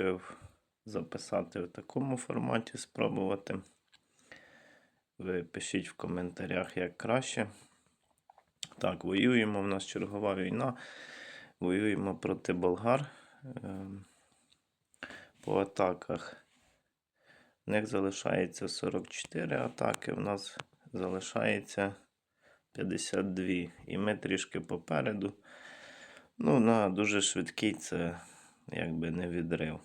Вирішив записати в такому форматі, спробувати. Ви пишіть в коментарях, як краще. Так, воюємо. У нас чергова війна. Воюємо проти болгар. Ем, По атаках. В них залишається 44 атаки, в нас залишається 52. І ми трішки попереду. Ну, на дуже швидкий це якби не відрив.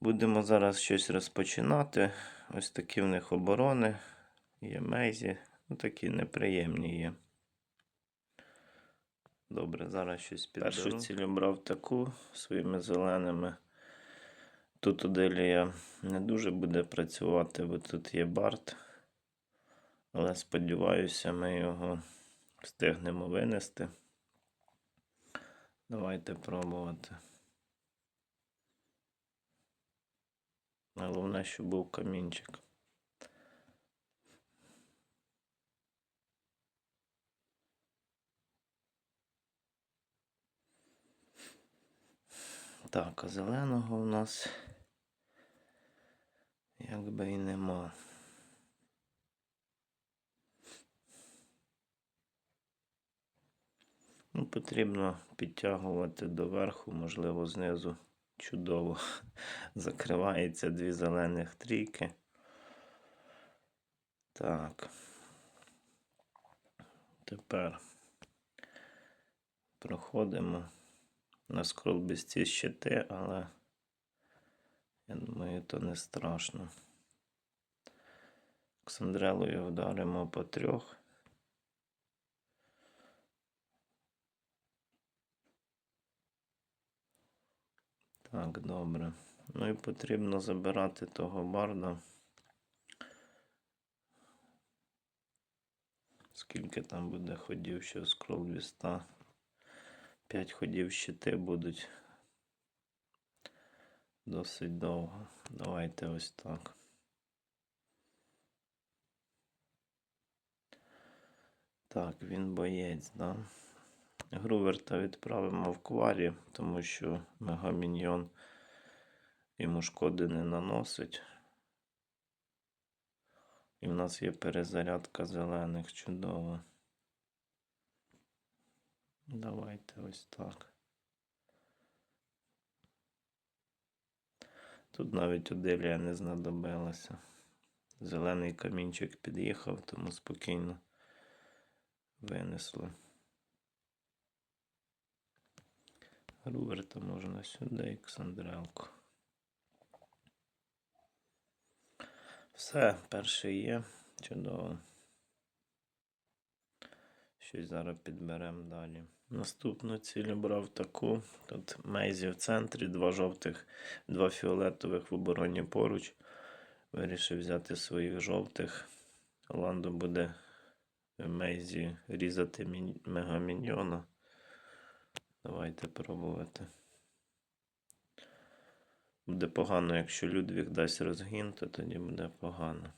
Будемо зараз щось розпочинати. Ось такі в них оборони. Є мейзі. Ну, такі неприємні є. Добре, зараз щось підберу. Першу цілю брав таку своїми зеленими. Тут Оделія не дуже буде працювати, бо тут є бард. Але сподіваюся, ми його встигнемо винести. Давайте пробувати. Головне, щоб був камінчик. Так, а зеленого у нас якби і нема. Ну, потрібно підтягувати доверху, можливо, знизу чудово закривається дві зелених трійки. Так. Тепер проходимо на скрол без ці щити, але я думаю, то не страшно. Ксандрелою вдаримо по трьох. Так, добре. Ну і потрібно забирати того барда. Скільки там буде ходів, що скрол 200. 5 ходів щити будуть досить довго. Давайте ось так. Так, він боєць, да? Груверта відправимо в кварі, тому що мегаміньйон йому шкоди не наносить. І в нас є перезарядка зелених чудово. Давайте ось так. Тут навіть Оделія не знадобилася. Зелений камінчик під'їхав, тому спокійно винесли. Руверта можна сюди і Ксандрелку. Все, перший є. Чудово. Щось зараз підберемо далі. Наступну ціль брав таку. Тут Мейзі в центрі, два жовтих, два фіолетових в обороні поруч. Вирішив взяти своїх жовтих. Ландо буде Мейзі різати мі... мегаміньйона. Давайте пробувати. Буде погано, якщо Людвіг дасть розгін, то тоді буде погано.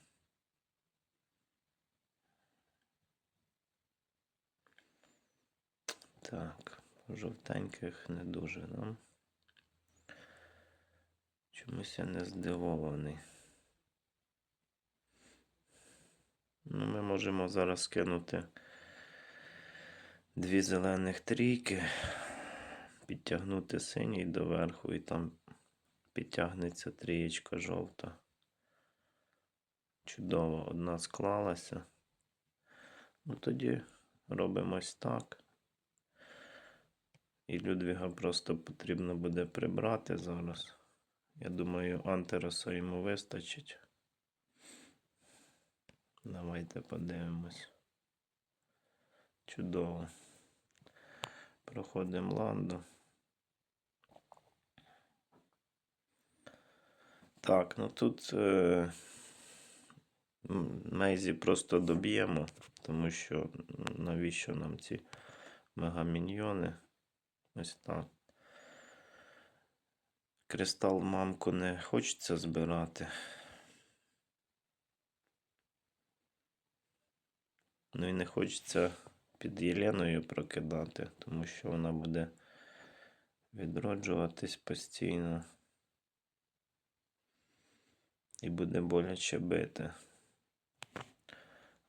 Так, жовтеньких не дуже нам. Чомусь я не здивований. Ну, ми можемо зараз кинути дві зелених трійки, підтягнути синій доверху і там підтягнеться трієчка жовта. Чудово, одна склалася. Ну тоді робимо ось так. І Людвіга просто потрібно буде прибрати зараз. Я думаю, Антероса йому вистачить. Давайте подивимось. Чудово. Проходимо ланду. Так, ну тут е, Мейзі просто доб'ємо, тому що навіщо нам ці мегаміньйони? Ось так. Кристал мамку не хочеться збирати. Ну і не хочеться під Єленою прокидати, тому що вона буде відроджуватись постійно. І буде боляче бити.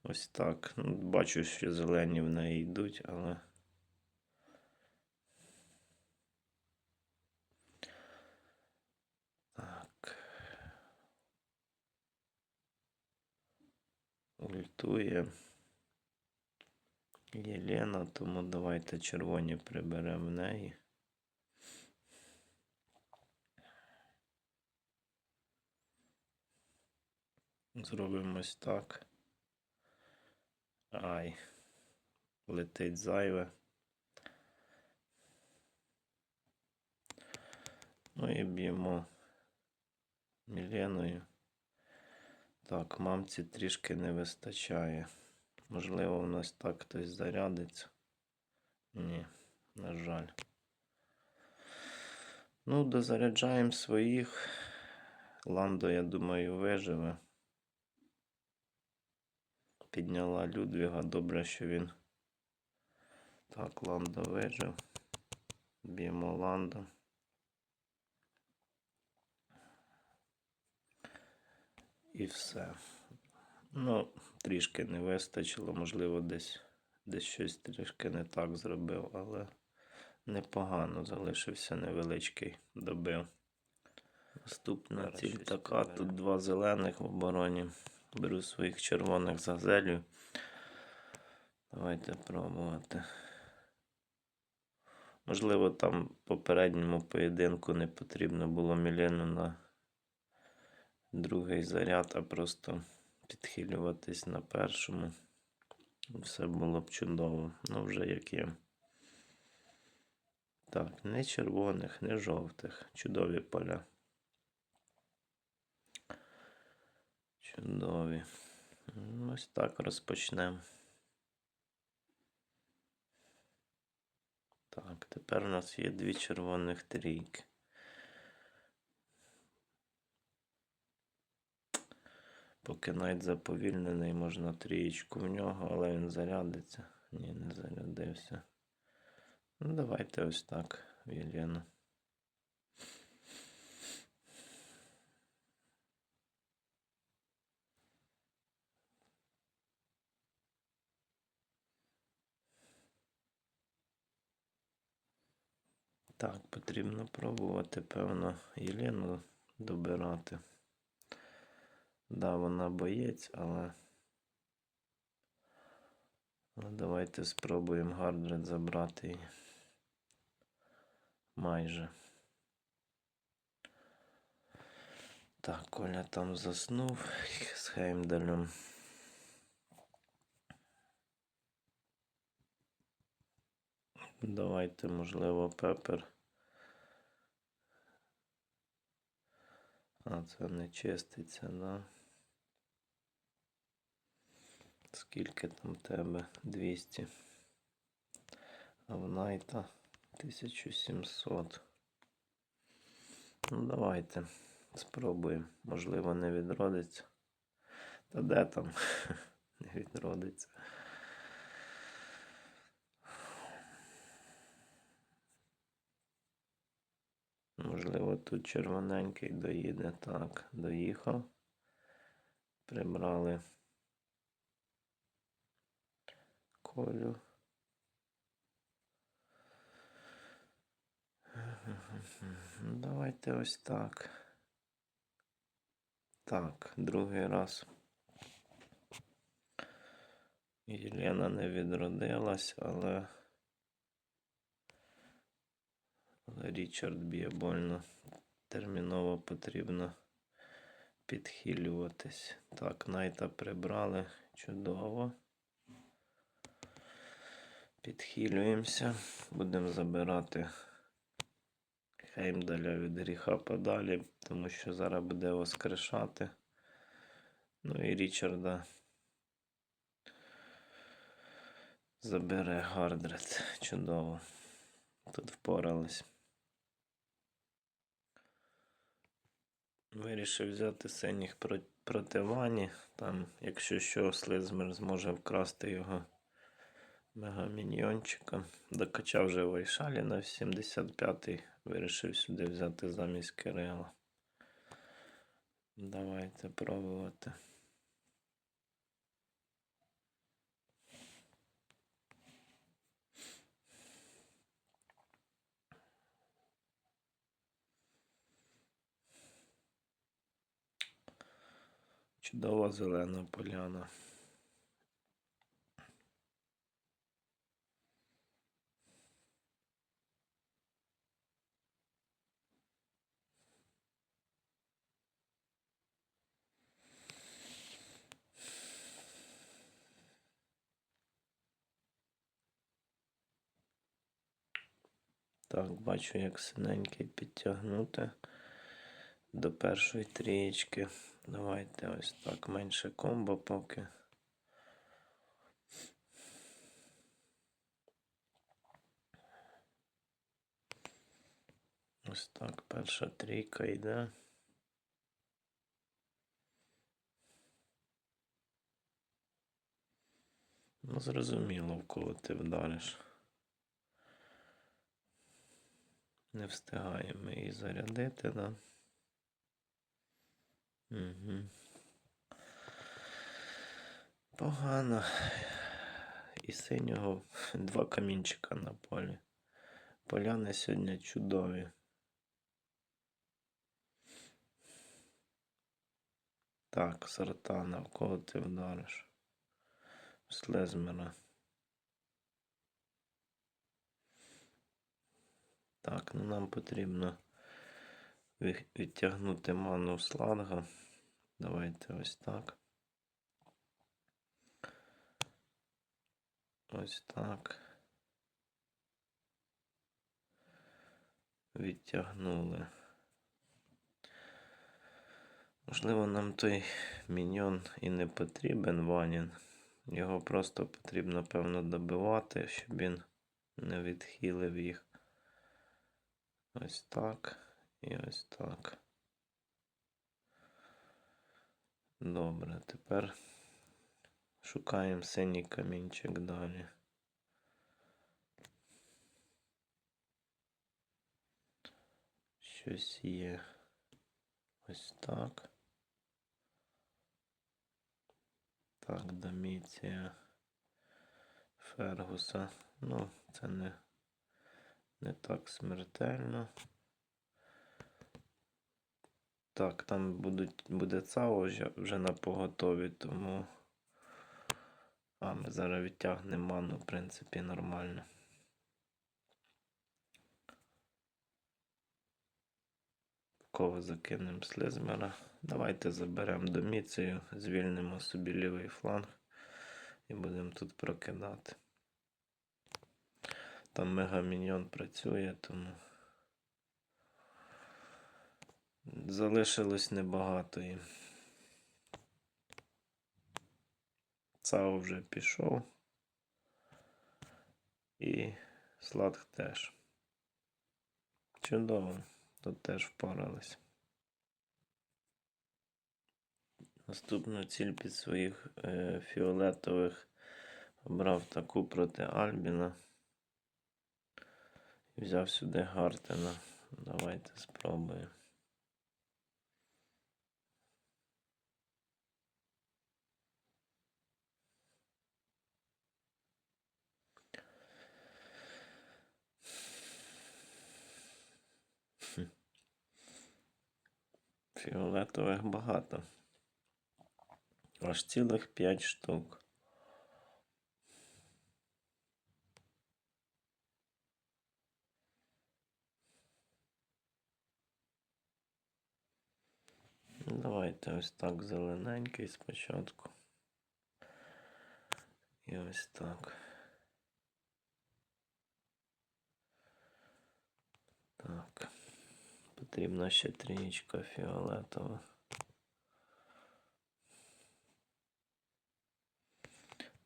Ось так. Ну, бачу, що зелені в неї йдуть, але. Так. Ультує. Єлена, тому давайте червоні приберемо в неї. Зробимо ось так. Ай. Летить зайве. Ну і б'ємо Міленою. Так, мамці трішки не вистачає. Можливо, у нас так хтось зарядиться. Ні, на жаль. Ну, дозаряджаємо своїх. Ландо, я думаю, виживе. Підняла Людвіга. Добре, що він. Так, Ландо вижив. Б'ємо Ландо. І все. Ну, трішки не вистачило, можливо, десь, десь щось трішки не так зробив, але непогано залишився невеличкий добив. Наступна ціль така. Тут два зелених в обороні. Беру своїх червоних за. Давайте пробувати. Можливо, там в попередньому поєдинку не потрібно було Мілену на другий заряд, а просто підхилюватись на першому. Все було б чудово. Ну, вже як є. Так, не червоних, не жовтих. Чудові поля. Чудові. Ну, Ось так розпочнемо. Так, тепер у нас є дві червоних трійки. Поки навіть заповільнений, можна трієчку в нього, але він зарядиться. Ні, не зарядився. Ну, давайте ось так, в Так, потрібно пробувати, певно, Єлену добирати. Да, вона боєць, але. Але давайте спробуємо Гардред забрати її. Майже. Так, Коля там заснув з Хеймдалем. Давайте, можливо, пепер. А, це не чиститься, да? Скільки там тебе? 200. А в Найта 1700. Ну, давайте спробуємо. Можливо, не відродиться. Та де там? Не відродиться. Можливо, тут червоненький доїде. Так, доїхав. Прибрали колю. Давайте ось так. Так, другий раз. Єлена не відродилась, але. Але Річард б'є больно. Терміново потрібно підхилюватись. Так, Найта прибрали. Чудово. Підхилюємося. Будемо забирати Хеймдаля від гріха подалі, тому що зараз буде воскрешати. Ну і Річарда забере Гардред. Чудово. Тут впорались. Вирішив взяти синіх противані. проти Вані. Там, якщо що, Слизмер зможе вкрасти його мегаміньйончика. Докачав вже Вайшалі на 75-й. Вирішив сюди взяти замість Кирила. Давайте пробувати. Чудова зелена поляна. Так, бачу, як синенький підтягнути до першої трієчки. Давайте ось так менше комбо поки. Ось так, перша трійка йде. Ну, зрозуміло, в кого ти вдариш. Не встигаємо її зарядити, да? Угу. Погано. І синього два камінчика на полі. Поляни сьогодні чудові. Так, сартана, в кого ти вдариш? Слезмера. Так, ну нам потрібно відтягнути ману сланга. Давайте ось так. Ось так. Відтягнули. Можливо, нам той міньйон і не потрібен Ванін. Його просто потрібно, певно, добивати, щоб він не відхилив їх. Ось так і ось так. Добре, тепер шукаємо синій камінчик далі. Щось є. Ось так. Так, Доміція Фергуса. Ну, це не, не так смертельно. Так, там будуть, буде ЦАО вже, вже на поготові, тому. А, ми зараз відтягнемо ману, в принципі, нормально. Кого закинемо слизмера. Давайте заберемо доміцію, звільнимо собі лівий фланг і будемо тут прокидати. Там мегаміньйон працює, тому залишилось небагато їм. ЦАО вже пішов. І Сладк теж. Чудово. Тут теж впорались. Наступну ціль під своїх е, фіолетових обрав таку проти Альбіна. І взяв сюди Гартена. Давайте спробуємо. Фіолетових багато. Аж цілих 5 штук. Давайте ось так зелененький спочатку. І ось так. Так. Потрібна ще трієчка фіолетова.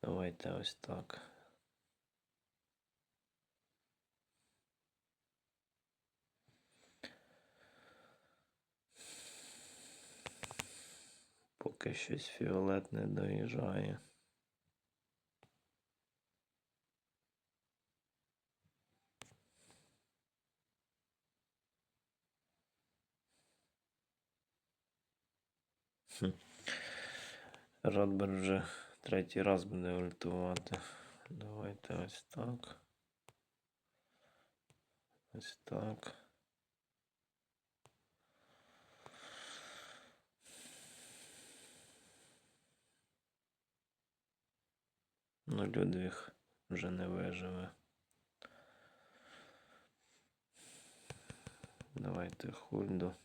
Давайте ось так. Поки щось фіолет не доїжджає. Хм. Радбер вже третій раз буде ультувати. Давайте ось так. Ось так. Ну, Людвіг вже не виживе. Давайте хульду.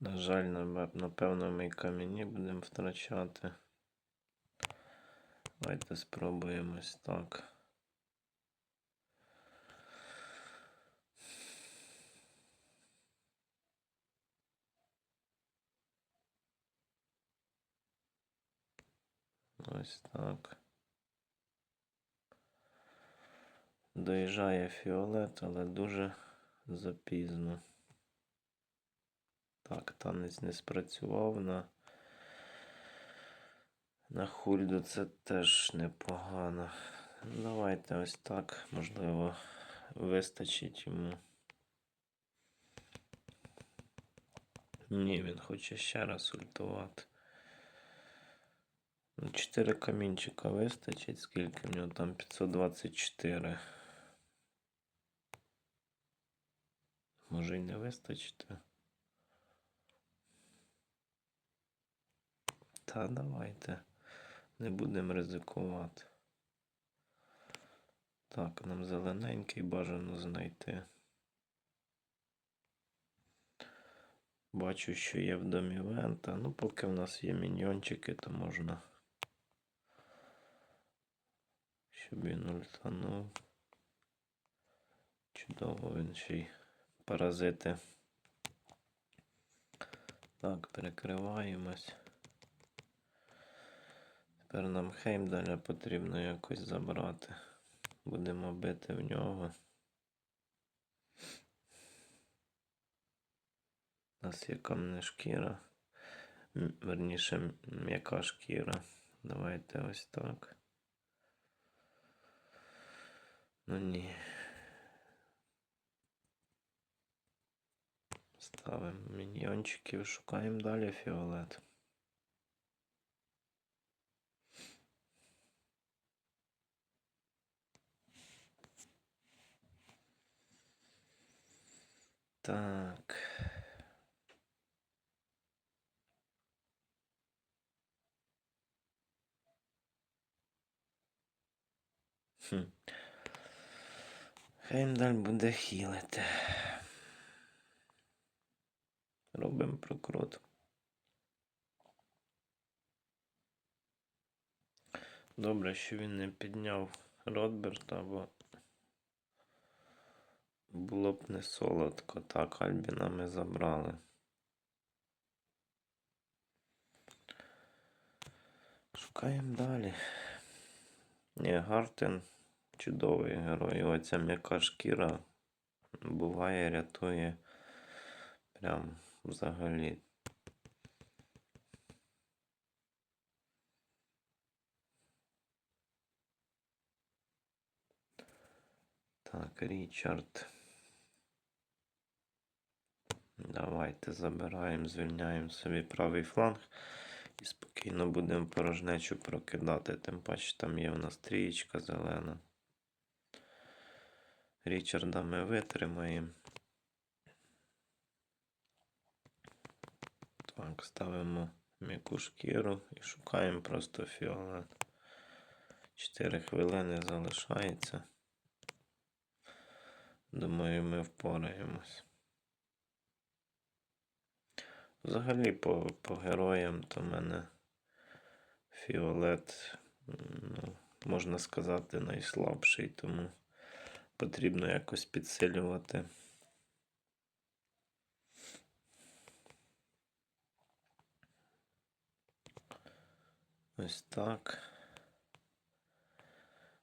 На жаль, напевно, ми й камені будемо втрачати. Давайте спробуємо ось так. Ось так. Доїжджає фіолет, але дуже запізно. Так, танець не спрацював на, на хульду це теж непогано. Давайте ось так, можливо, вистачить йому. Ні, він хоче ще раз ультувати. Ну, 4 камінчика вистачить, скільки в нього там 524. Може й не вистачить. Та давайте. Не будемо ризикувати. Так, нам зелененький бажано знайти. Бачу, що є в домі Вента. Ну, поки в нас є міньйончики, то можна. Щоб він ультанув. Чудово він ще й паразити. Так, перекриваємось. Тепер нам Хеймдаля потрібно якось забрати. Будемо бити в нього. У нас є камне шкіра. Верніше, м'яка шкіра. Давайте ось так. Ну ні. Ставимо міньйончиків, шукаємо далі фіолет. Так. Хм. Хеймдаль буде хілити. Робимо прокрут. Добре, що він не підняв Ротберта, бо було б не солодко. Так, Альбіна ми забрали. Шукаємо далі. Ні, Гартен чудовий герой. Оця м'яка шкіра буває, рятує прям взагалі. Так, Річард. Давайте забираємо, звільняємо собі правий фланг і спокійно будемо порожнечу прокидати. Тим паче там є в нас трієчка зелена. Річарда ми витримаємо. Так, ставимо м'яку шкіру і шукаємо просто фіолет. 4 хвилини залишається. Думаю, ми впораємось. Взагалі по, по героям то в мене фіолет, ну, можна сказати, найслабший, тому потрібно якось підсилювати. Ось так.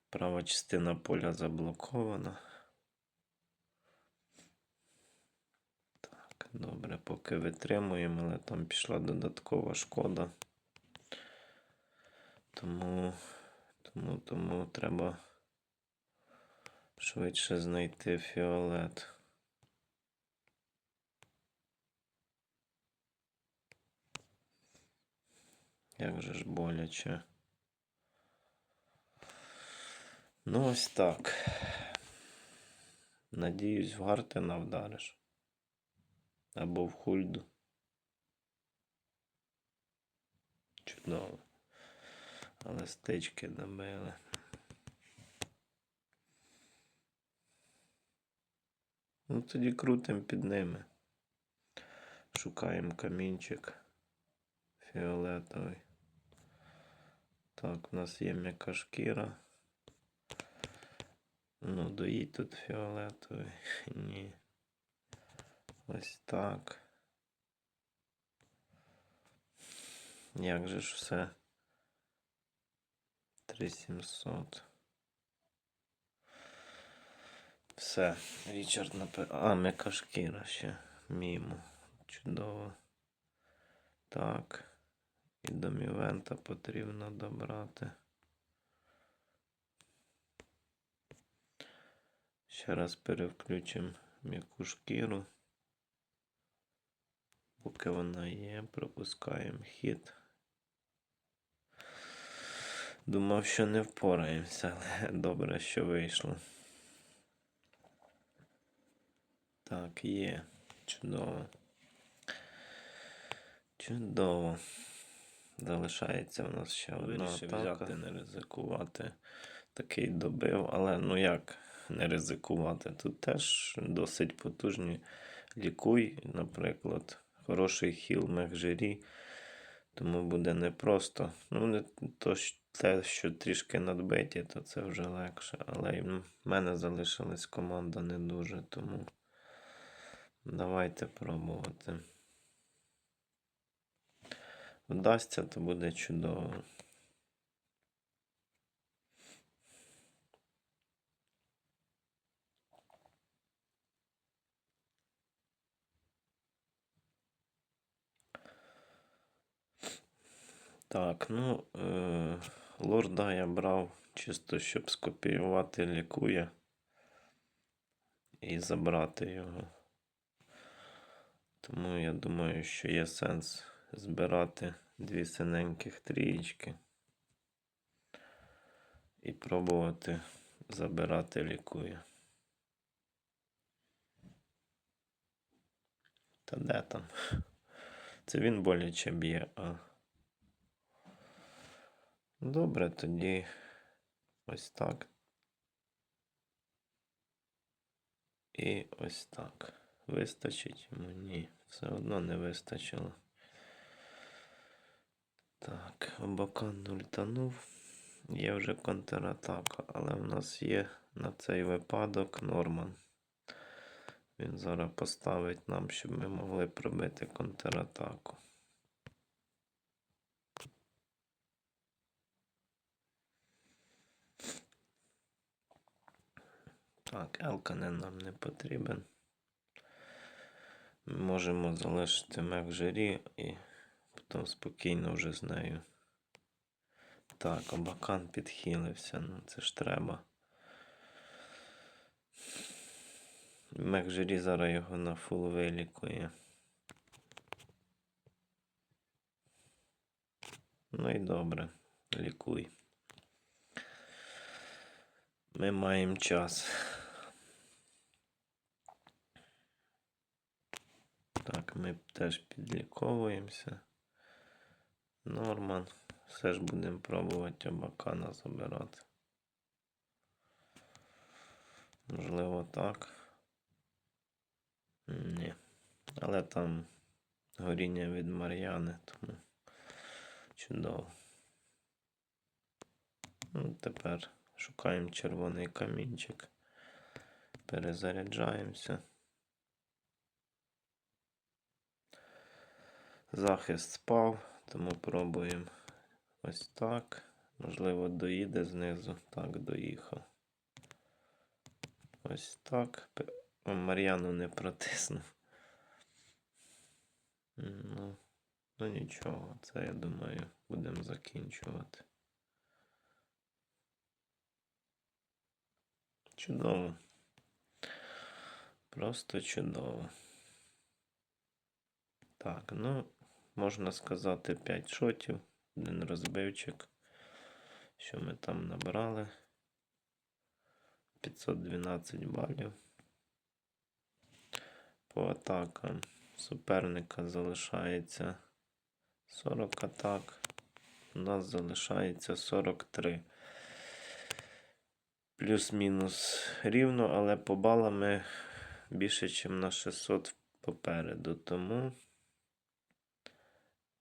Права частина поля заблокована. Добре, поки витримуємо, але там пішла додаткова шкода. Тому, тому, тому треба швидше знайти фіолет. Як же ж боляче. Ну, ось так. Надіюсь, в гартина вдариш. Або в Хульду. Чудово. Але стички добили. Ну, тоді крутим під ними. Шукаємо камінчик фіолетовий. Так, у нас є м'яка шкіра. Ну, доїть тут фіолетовий. Ні. Ось так. Як же ж все? 3700. Все, Річард напи... А, м'яка шкіра ще. Мімо. Чудово. Так. І до Мівента потрібно добрати. Ще раз перевключимо м'яку шкіру. Поки вона є, пропускаємо хід. Думав, що не впораємося, але добре, що вийшло. Так, є. Чудово. Чудово. Залишається в нас ще одна атака. взяти, не ризикувати. Такий добив, але ну як не ризикувати? Тут теж досить потужні лікуй, наприклад, хороший хіл мехжирі, тому буде непросто. Ну, не то, те, що трішки надбиті, то це вже легше. Але в мене залишилась команда не дуже, тому давайте пробувати. Вдасться, то буде чудово. Так, ну, е, лорда я брав чисто, щоб скопіювати лікує і забрати його. Тому я думаю, що є сенс збирати дві синеньких трієчки і пробувати забирати лікує. Та де там? Це він боляче б'є, а. Добре, тоді ось так. І ось так. Вистачить йому? Ні, все одно не вистачило. Так, Абакан ультанув. Є вже контратака, але в нас є на цей випадок Норман. Він зараз поставить нам, щоб ми могли пробити контратаку. Так, Елканен нам не потрібен. Ми можемо залишити мех жирі і потім спокійно вже з нею. Так, Абакан підхилився, ну це ж треба. Мех жирі зараз його на фул вилікує. Ну і добре, лікуй. Ми маємо час. Так, ми теж підліковуємося. Норман. Все ж будемо пробувати Абакана забирати. Можливо, так. Ні. Але там горіння від Мар'яни, тому чудово. Ну, тепер шукаємо червоний камінчик. Перезаряджаємося. Захист спав, тому пробуємо ось так. Можливо, доїде знизу. Так, доїхав. Ось так. Мар'яну не протиснув. Ну, ну нічого, це я думаю, будемо закінчувати. Чудово. Просто чудово. Так, ну, можна сказати 5 шотів. Один розбивчик. Що ми там набрали? 512 балів. По атакам суперника залишається 40 атак. У нас залишається 43. Плюс-мінус рівно, але по балам більше, ніж на 600 попереду. Тому,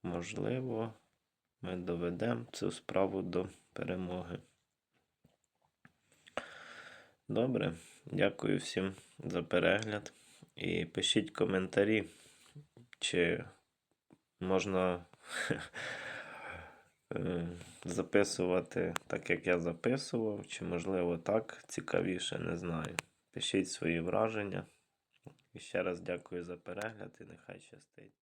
можливо, ми доведемо цю справу до перемоги. Добре, дякую всім за перегляд. І пишіть коментарі, чи можна е, записувати так, як я записував, чи можливо так цікавіше, не знаю. Пишіть свої враження. І ще раз дякую за перегляд і нехай щастить.